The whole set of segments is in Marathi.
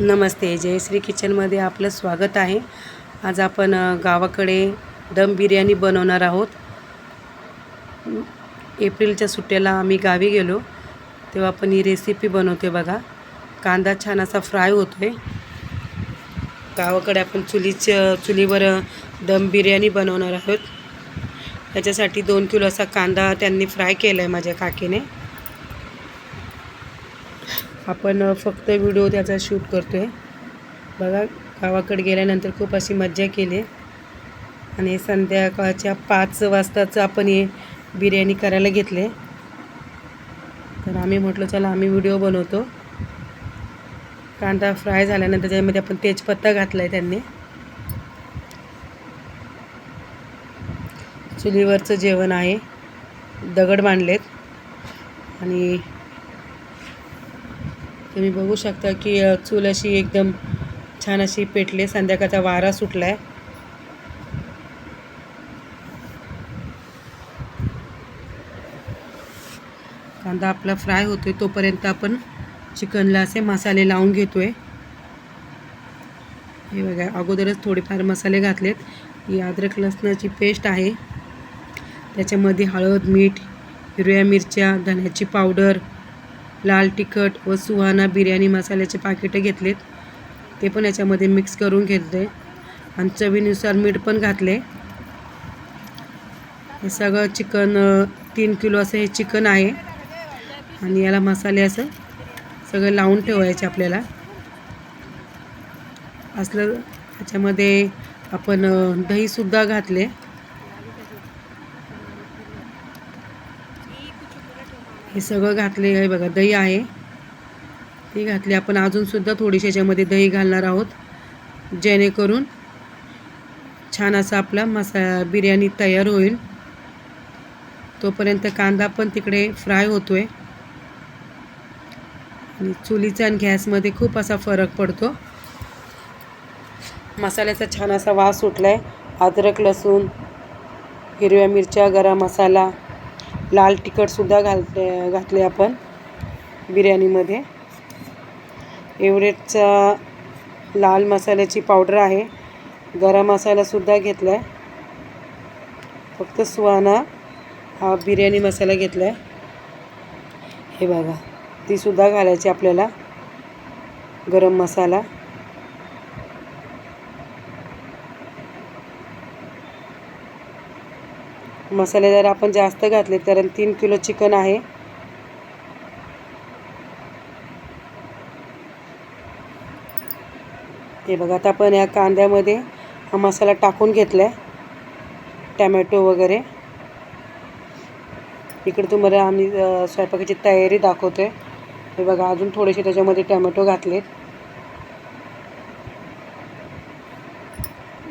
नमस्ते जयश्री किचनमध्ये आपलं स्वागत आहे. आज आपण गावाकडे दम बिर्याणी बनवणार आहोत. एप्रिलच्या सुट्ट्याला आम्ही गावी गेलो तेव्हा आपण ही रेसिपी बनवते बघा. कांदा छान असा फ्राय होतो आहे गावाकडे आपण चुलीच्या चुलीवर दम बिर्याणी बनवणार आहोत. त्याच्यासाठी दोन किलो असा कांदा त्यांनी फ्राय केला आहे माझ्या काकीने. आपण फक्त व्हिडिओ त्याचा शूट करतो आहे बघा गावाकडे गेल्यानंतर खूप अशी मज्जा केली. आणि संध्याकाळच्या पाच वाजताचं आपण हे बिर्याणी करायला घेतले. तर आम्ही म्हटलं चला आम्ही व्हिडिओ बनवतो. कांदा फ्राय झाल्यानंतर त्याच्यामध्ये आपण तेजपत्ता घातला आहे त्यांनी. चुलीवरचं जेवण आहे. दगड मांडलेत आणि तुम्ही बघू शकता की चूल अशी एकदम छान अशी पेटली संध्याकाळचा वारा सुटला आहे कांदा आपला फ्राय होतोय तोपर्यंत आपण चिकनला असे मसाले लावून घेतोय. हे बघा अगोदरच थोडेफार मसाले घातलेत. ही अद्रक लसणाची पेस्ट आहे. त्याच्यामध्ये हळद मीठ हिरव्या मिरच्या धण्याची पावडर लाल तिखट व सुहाना बिर्याणी मसाल्याचे पाकिटं घेतलेत. ते पण याच्यामध्ये मिक्स करून घेतले. आणि चवीनुसार मीठ पण घातले. हे सगळं चिकन तीन किलो असं हे चिकन आहे. आणि याला मसाले असं सगळं लावून ठेवायचे आपल्याला. असलं त्याच्यामध्ये आपण दहीसुद्धा घातले. हे सगळं घातले आहे बघा दही आहे. ती घातली. आपण अजूनसुद्धा थोडीशी याच्यामध्ये दही घालणार आहोत जेणेकरून छान असा आपला मसा बिर्याणी तयार होईल. तोपर्यंत कांदा पण तिकडे फ्राय होतो आहे आणि चुलीचा आणि गॅसमध्ये खूप असा फरक पडतो. मसाल्याचा छान असा वास सुटला आहे अद्रक लसूण हिरव्या मिरच्या गरम मसाला. लाल तिखटसुद्धा घालते घातले आपण बिर्याणीमध्ये. एवरेटचा लाल मसाल्याची पावडर आहे. गरम मसालासुद्धा घेतला आहे फक्त सुहाना हा बिर्याणी मसाला घेतला आहे हे बघा तीसुद्धा घालायची आपल्याला. गरम मसाला. मसाले जर आपण जास्त घातले कारण तीन किलो चिकन आहे. हे बघा आता आपण या कांद्यामध्ये हा मसाला टाकून घेतला आहे टॅमॅटो वगैरे. इकडे तुम्हाला आम्ही स्वयंपाकाची तयारी दाखवतो आहे हे बघा अजून थोडेसे त्याच्यामध्ये टॅमॅटो घातलेत.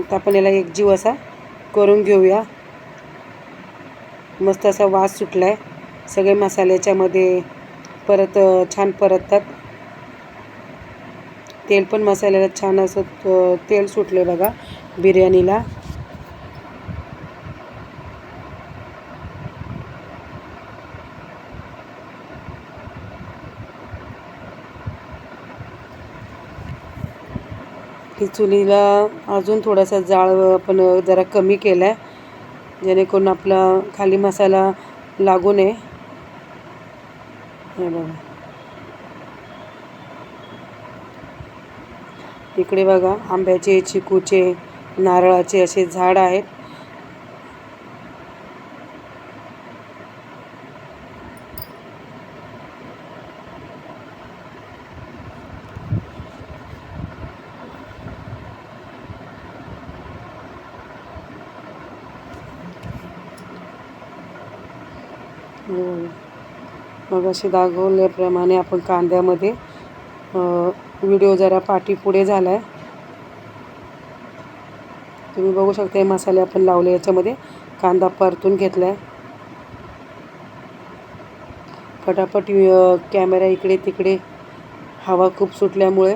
आता आपण याला एक जीव असा करून घेऊया. मस्त असा वास सुटला आहे सगळे मसाल्याच्यामध्ये परत छान परततात. तेल पण मसाल्याला छान असं तेल सुटले बघा बिर्याणीला. की चुलीला अजून थोडासा जाळ आपण जरा कमी केला आहे जेणेकरून आपला खाली मसाला लागू नये. हे बघा. इकडे बघा आंब्याचे चिकूचे नारळाचे असे झाड आहेत हो. मग असे दाखवल्याप्रमाणे आपण कांद्यामध्ये व्हिडिओ जरा पाठी पुढे झाला आहे तुम्ही बघू शकता हे मसाले आपण लावले याच्यामध्ये. कांदा परतून घेतला आहे फटाफट कॅमेरा इकडे तिकडे. हवा खूप सुटल्यामुळे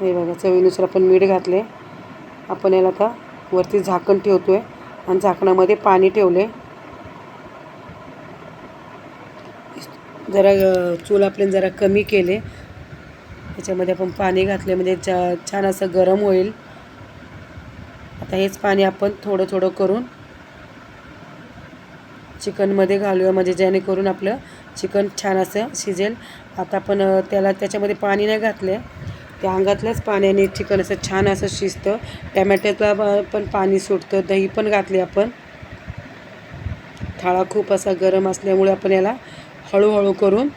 हे बघा चवीनुसार आपण मीठ घातले आपण याला आता वरती झाकण ठेवतो आहे आणि झाकणामध्ये पाणी ठेवले जरा चूल आपल्याला जरा कमी केले. त्याच्यामध्ये आपण पाणी घातले म्हणजे छान असं गरम होईल. आता हेच पाणी आपण थोडं थोडं करून चिकनमध्ये घालूया म्हणजे जेणेकरून आपलं चिकन छान असं शिजेल. आता आपण त्याला त्याच्यामध्ये पाणी नाही घातले. त्या अंगातल्याच पाण्याने चिकन असं छान असं शिजतं. टॅमॅटोला पण पाणी सुटतं दही पण घातली आपण. थाळा खूप असा गरम असल्यामुळे आपण याला हळूहळू करून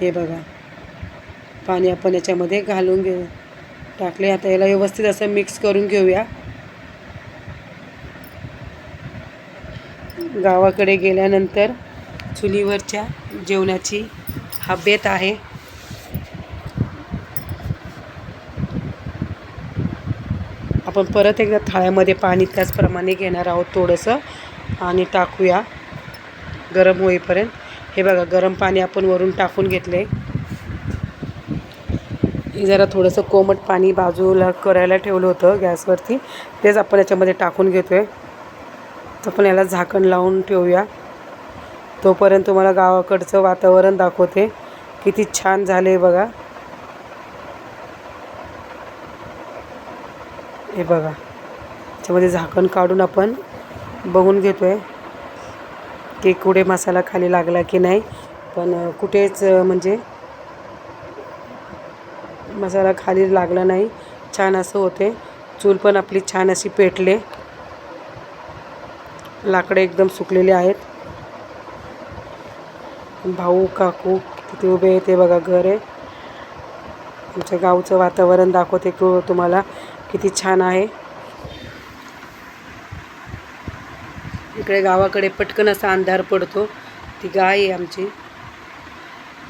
हे बघा. पाणी आपण याच्यामध्ये घालून घे टाकले आता याला व्यवस्थित असं मिक्स करून घेऊया. गावाकडे गेल्यानंतर चुलीवरच्या जेवणाची हा बेत आहे. आपण परत एकदा थाळ्यामध्ये पाणी त्याचप्रमाणे घेणार आहोत थोडंसं आणि टाकूया. गरम होईपर्यंत. हे बघा गरम पाणी आपण वरून टाकून घेतले जरा थोडंसं कोमट पाणी बाजूला करायला ठेवलं होतं गॅसवरती. तेच आपण याच्यामध्ये टाकून घेतो आहे तर आपण याला झाकण लावून ठेवूया. तोपर्यंत तुम्हाला गावाकडचं वातावरण दाखवते. किती छान झाले बघा. हे बघा. त्याच्यामध्ये झाकण काढून आपण बघून घेतो आहे की कुठे मसाला खाली लागला की नाही. पण कुठेच म्हणजे मसाला खाली लागला नाही. छान असं होते. चूल पण आपली छान अशी पेटले. लाकडे एकदम सुकलेले आहेत. भाऊ काकू तिथे उभे आहे ते बघा घर. आहे आमच्या गावचं वातावरण दाखवते की तुम्हाला किती छान आहे. इकडे गावाकडे पटकन असा अंधार पडतो. ती गाय आहे आमची.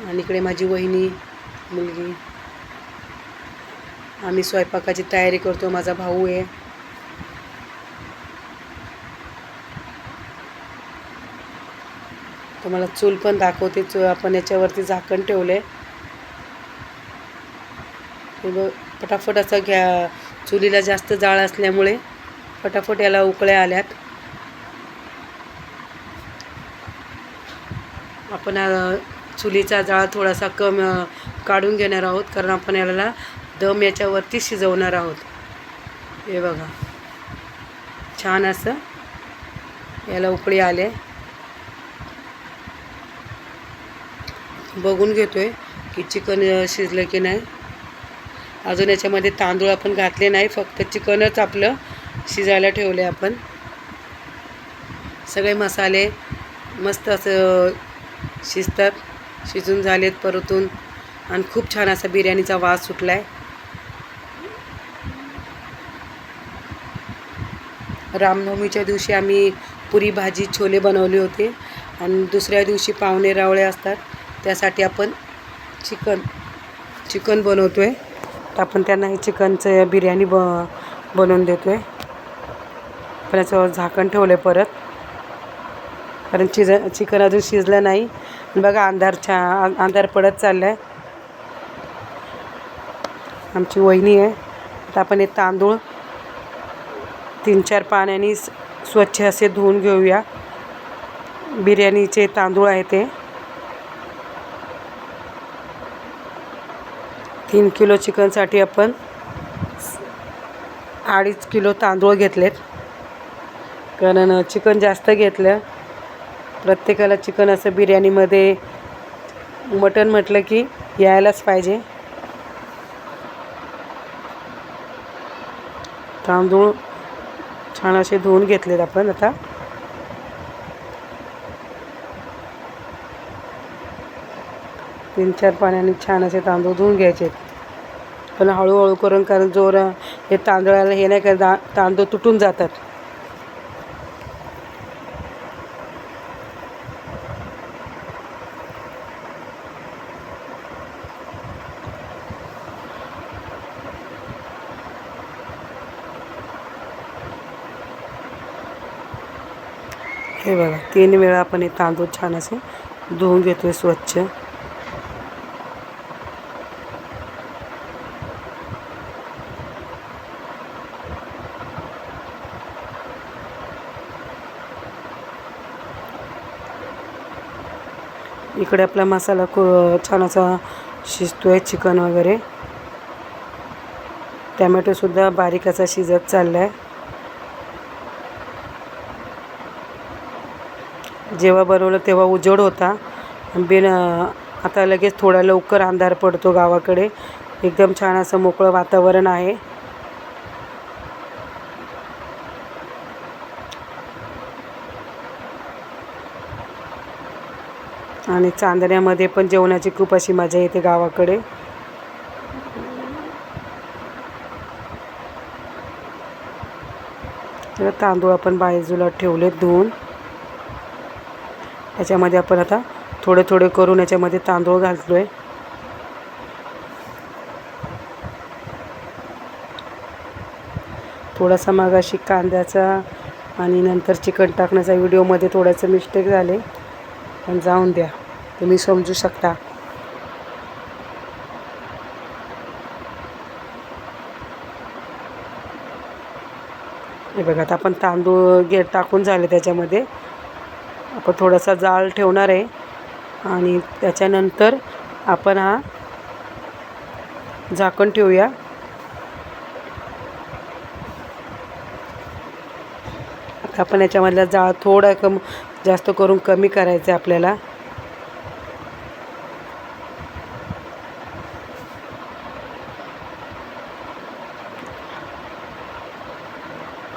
आणि इकडे माझी वहिनी मुलगी. आम्ही स्वयंपाकाची तयारी करतो. माझा भाऊ आहे. तुम्हाला चूल पण दाखवते. चूल आपण याच्यावरती झाकण ठेवले आहे पटाफट पटापट असं घ्या. चुलीला जास्त जाळ असल्यामुळे फटाफट याला उकळ्या आल्यात. आपण चुलीचा जाळ थोडासा कम काढून घेणार आहोत. कारण आपण याला दम याच्यावरती शिजवणार आहोत. हे बघा. छान असं याला उकळी आले बघून घेतोय की चिकन शिजलं की नाही. अजून याच्यामध्ये तांदूळ आपण घातले नाही. फक्त चिकनच आपलं शिजायला ठेवले आपण. सगळे मसाले मस्त असं शिजतात. शिजून झालेत परतून. आणि खूप छान असा बिर्याणीचा वास सुटला आहे रामनवमीच्या दिवशी आम्ही पुरी भाजी छोले बनवले होते. आणि दुसऱ्या दिवशी पाहुणे रावळे असतात. त्यासाठी आपण चिकन चिकन बनवतो आहे तर आपण त्यांना हे चिकनचं बिर्याणी ब बनवून देतो आहे पण याच्यावर झाकण ठेवलं आहे परत. कारण चिज चिकन अजून शिजलं नाही. बघा अंधार छा अंधार पडत चालला आहे आमची वहिनी आहे. आता आपण हे तांदूळ तीन चार पाण्याने स्वच्छ असे धुवून घेऊया. बिर्याणीचे तांदूळ आहे ते. तीन किलो चिकनसाठी आपण अडीच किलो तांदूळ घेतलेत. कारण चिकन जास्त घेतलं. प्रत्येकाला चिकन असं बिर्याणीमध्ये मटण म्हटलं की यायलाच पाहिजे. तांदूळ छान असे धुवून घेतलेत आपण आता. तीन चार पाण्याने छान असे तांदूळ धुवून घ्यायचे. पण हळूहळू करून कारण जोर हे तांदळाला हे नाही का दा तांदूळ तुटून जातात. हे बघा तीन वेळा आपण हे तांदूळ छान असे धुवून घेतोय स्वच्छ. इकडे आपला मसाला को छान असा शिजतो आहे चिकन वगैरे. टॅमॅटोसुद्धा बारीक असा शिजत चालला आहे जेव्हा बनवलं तेव्हा उजेड होता. बिन आता लगेच थोडा लवकर अंधार पडतो गावाकडे. एकदम छान असं मोकळं वातावरण आहे. आणि चांदण्यामध्ये पण जेवणाची खूप अशी मजा येते गावाकडे. तांदूळ आपण बाजूला ठेवले धुवून. याच्यामध्ये आपण आता थोडे थोडे करून याच्यामध्ये तांदूळ घालतो आहे थोडासा मागाशी कांद्याचा आणि नंतर चिकन टाकण्याचा व्हिडिओमध्ये थोडंसं मिस्टेक झाले. पण जाऊन द्या. तुम्ही समजू शकता. हे बघा आता आपण तांदूळ गे टाकून झाले त्याच्यामध्ये. आपण थोडासा जाळ ठेवणार आहे. आणि त्याच्यानंतर आपण हा झाकण ठेवूया. आता आपण याच्यामधला जाळ थोडा कम जास्त करून कमी करायचं आहे आपल्याला.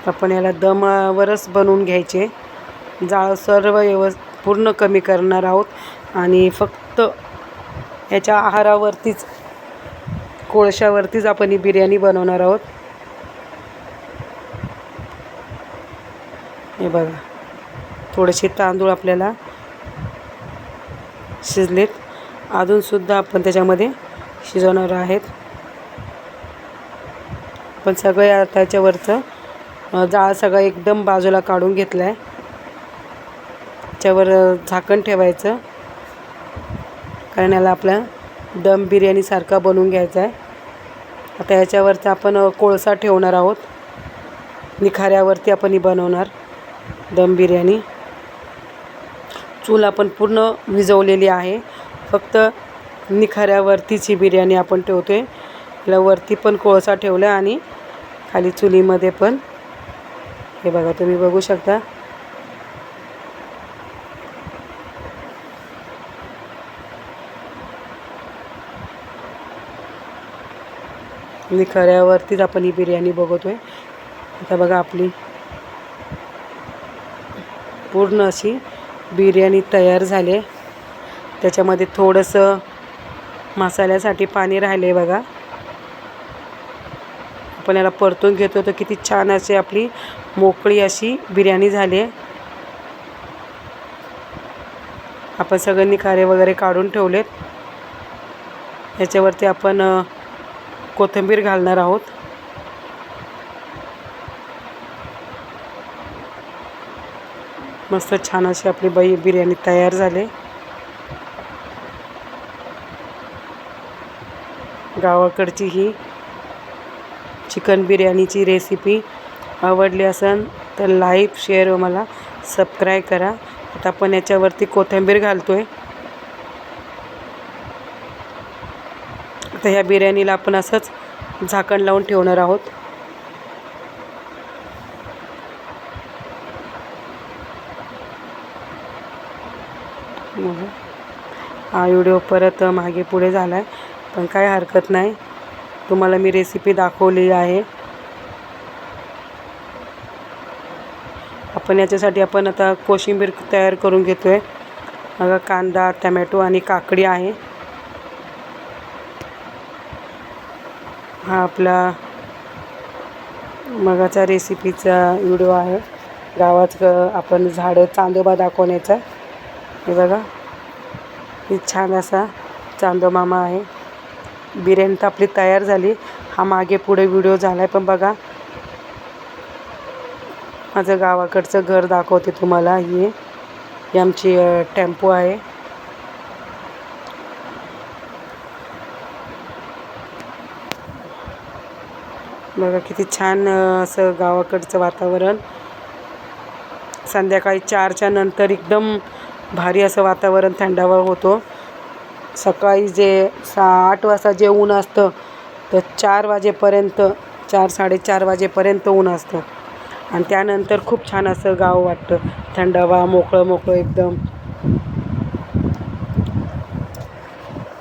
आपण याला दमावरच बनवून घ्यायचे. जाळ सर्व व्यवस् पूर्ण कमी करणार आहोत. आणि फक्त याच्या आहारावरतीच कोळशावरतीच आपण ही बिर्याणी बनवणार आहोत. हे बघा. थोडेसे तांदूळ आपल्याला शिजलेत. अजूनसुद्धा आपण त्याच्यामध्ये शिजवणार आहेत. पण सगळं या त्याच्यावरचं जाळं जाळ सगळं एकदम बाजूला काढून घेतलं आहे त्याच्यावर झाकण ठेवायचं. कारण याला आपला दम बिर्याणीसारखा बनवून घ्यायचा आहे. आता याच्यावरचा आपण कोळसा ठेवणार आहोत. निखाऱ्यावरती आपण ही बनवणार दम बिर्याणी. चूल आपण पूर्ण विजवलेली आहे. फक्त निखाऱ्यावरतीच ही बिर्याणी आपण ठेवतो आहे याला वरती पण कोळसा ठेवला आणि खाली चुलीमध्ये पण. हे बघा तुम्ही बघू शकता. निखाऱ्यावरतीच आपण ही बिर्याणी बघतोय. आता बघा आपली पूर्ण अशी बिर्याणी तयार झाली आहे. त्याच्यामध्ये थोडंसं मसाल्यासाठी पाणी राहिले बघा. आपण याला परतून घेतो तर किती छान अशी आपली मोकळी अशी बिर्याणी झाली आहे. आपण सगळ्यांनी खारे वगैरे काढून ठेवलेत. याच्यावरती आपण कोथिंबीर घालणार आहोत. मस्त छान अशी आपली बाई बिर्याणी तयार झाली. गावाकडची ही चिकन बिर्याणीची रेसिपी आवडली असेल तर लाईक शेअर मला सबस्क्राईब करा. आता आपण याच्यावरती कोथिंबीर घालतो आहे तर ह्या बिर्याणीला आपण असंच झाकण लावून ठेवणार आहोत. हा व्हिडिओ परत मागे पुढे झाला आहे पण काय हरकत नाही. तुम्हाला मी रेसिपी दाखवली आहे. आपण याच्यासाठी आपण आता कोशिंबीर तयार करून घेतो आहे कांदा टमॅटो आणि काकडी आहे. हा आपला मगाचा रेसिपीचा व्हिडिओ आहे. गावात आपण झाडं चांदोबा दाखवण्याचा हे बघा. ही छान असा चांदोमामा आहे. बिर्याणी तर आपली तयार झाली. हा मागे पुढे व्हिडिओ झाला आहे पण बघा. माझं गावाकडचं घर दाखवते तुम्हाला. ही ही आमची टेम्पो आहे. बघा किती छान असं गावाकडचं वातावरण. संध्याकाळी चारच्या नंतर एकदम भारी असं वातावरण थंडावा होतो. सकाळी जे सा आठ वाजता जे ऊन असतं तर चार वाजेपर्यंत चार साडेचार वाजेपर्यंत ऊन असतं. आणि त्यानंतर खूप छान असं गाव वाटतं. थंडावा मोकळं मोकळं एकदम.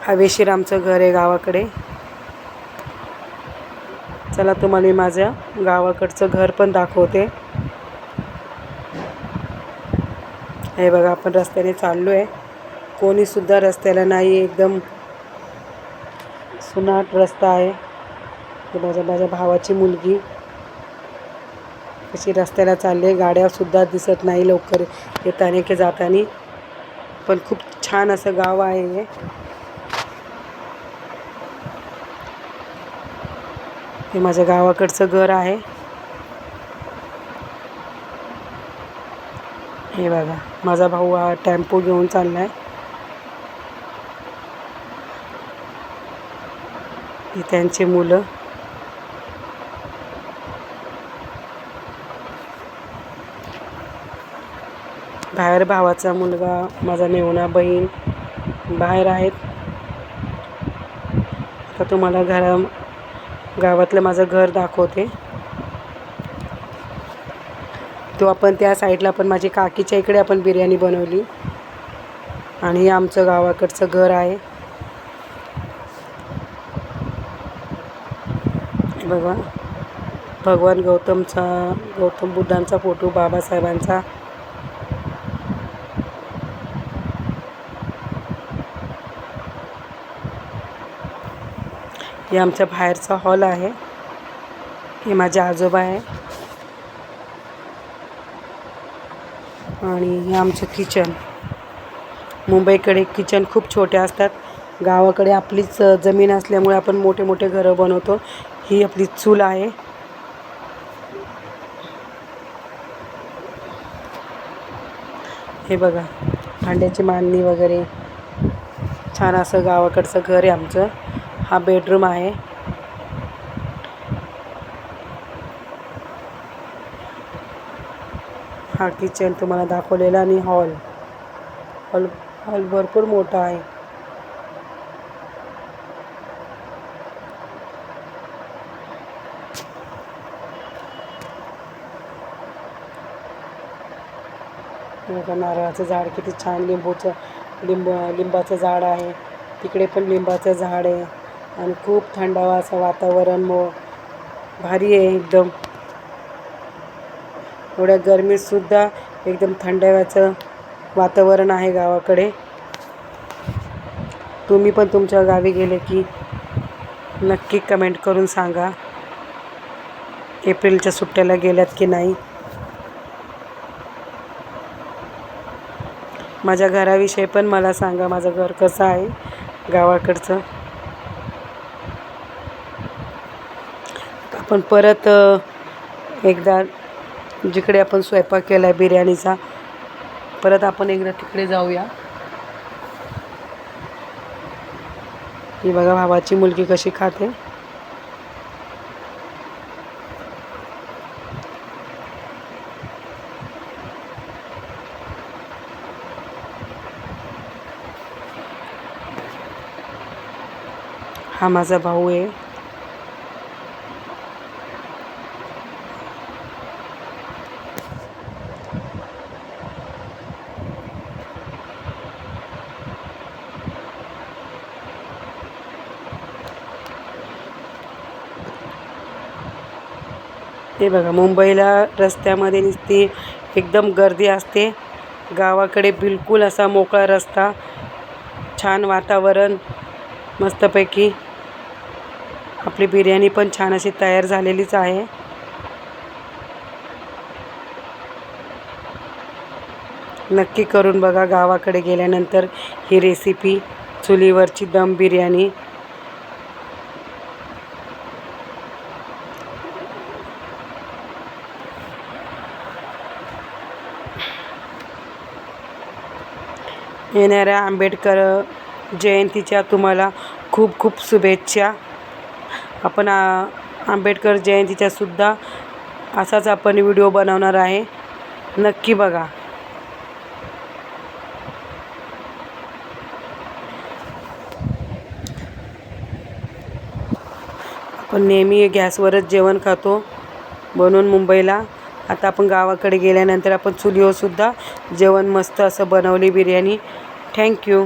हवेशीर आमचं घर आहे गावाकडे. चला तुम्हाला मी माझ्या गावाकडचं घर पण दाखवते. हे बघा आपण रस्त्याने चाललो आहे कोणीसुद्धा रस्त्याला नाही एकदम सुनाट रस्ता आहे. हे माझ्या माझ्या भावाची मुलगी. कशी रस्त्याला चालली आहे गाड्यासुद्धा दिसत नाही लवकर येताना की जाताना. पण खूप छान असं गाव आहे हे. हे माझ्या गावाकडचं घर आहे. हे बघा माझा भाऊ हा टेम्पो घेऊन चाललाय. हे त्यांची मुलं. बाहेर भावाचा मुलगा माझा मेवणा बहीण बाहेर आहेत. तर तुम्हाला घरा गावातलं माझं घर दाखवते. तो आपण त्या साईडला पण माझी काकीच्या इकडे आपण बिर्याणी बनवली. आणि हे आमचं गावाकडचं घर आहे. बघा. भगवान गौतमचा गौतम बुद्धांचा फोटो बाबासाहेबांचा. हे आमच्या बाहेरचा हॉल आहे. हे माझे आजोबा आहे. आणि हे आमचं किचन. मुंबईकडे किचन खूप छोटे असतात. गावाकडे आपलीच जमीन असल्यामुळे आपण मोठे मोठे घरं बनवतो. ही आपली चूल आहे. हे बघा भांड्याची मांडणी वगैरे. छान असं गावाकडचं घर आहे आमचं. हा बेडरूम आहे. हा किचन तुम्हाला दाखवलेला आणि हॉल. हॉल हॉल भरपूर मोठा आहे. नारळाचं झाड किती छान लिंबूचं लिंब लिंबाचं झाड आहे. तिकडे पण लिंबाचं झाड आहे. आणि खूप थंडावा असं वातावरण मो भारी आहे एकदम. एवढ्या गरमीतसुद्धा एकदम थंडाव्याचं वातावरण आहे गावाकडे. तुम्ही पण तुमच्या गावी गेले की नक्की कमेंट करून सांगा. एप्रिलच्या सुट्ट्याला गेल्यात की नाही? माझ्या घराविषयी पण मला सांगा माझं घर कसं आहे गावाकडचं? आपण परत एकदा जिकडे आपण स्वयंपाक केला आहे बिर्याणीचा परत आपण एकदा तिकडे जाऊया. ही बघा भावाची मुलगी कशी खाते. हा माझा भाऊ आहे. हे बघा मुंबईला रस्त्यामध्ये नुसती एकदम गर्दी असते. गावाकडे बिलकुल असा मोकळा रस्ता छान वातावरण मस्तपैकी आपली बिर्याणी पण छान अशी तयार झालेलीच आहे. नक्की करून बघा गावाकडे गेल्यानंतर ही रेसिपी चुलीवरची दम बिर्याणी. येणाऱ्या आंबेडकर जयंतीच्या तुम्हाला खूप खूप शुभेच्छा. आपण आंबेडकर जयंतीच्या सुद्धा असाच आपण व्हिडिओ बनवणार आहे. नक्की बघा. आपण नेहमी गॅसवरच जेवण खातो बनवून मुंबईला. आता आपण गावाकडे गेल्यानंतर आपण चुलीवरसुद्धा जेवण मस्त असं बनवली बिर्याणी. थँक्यू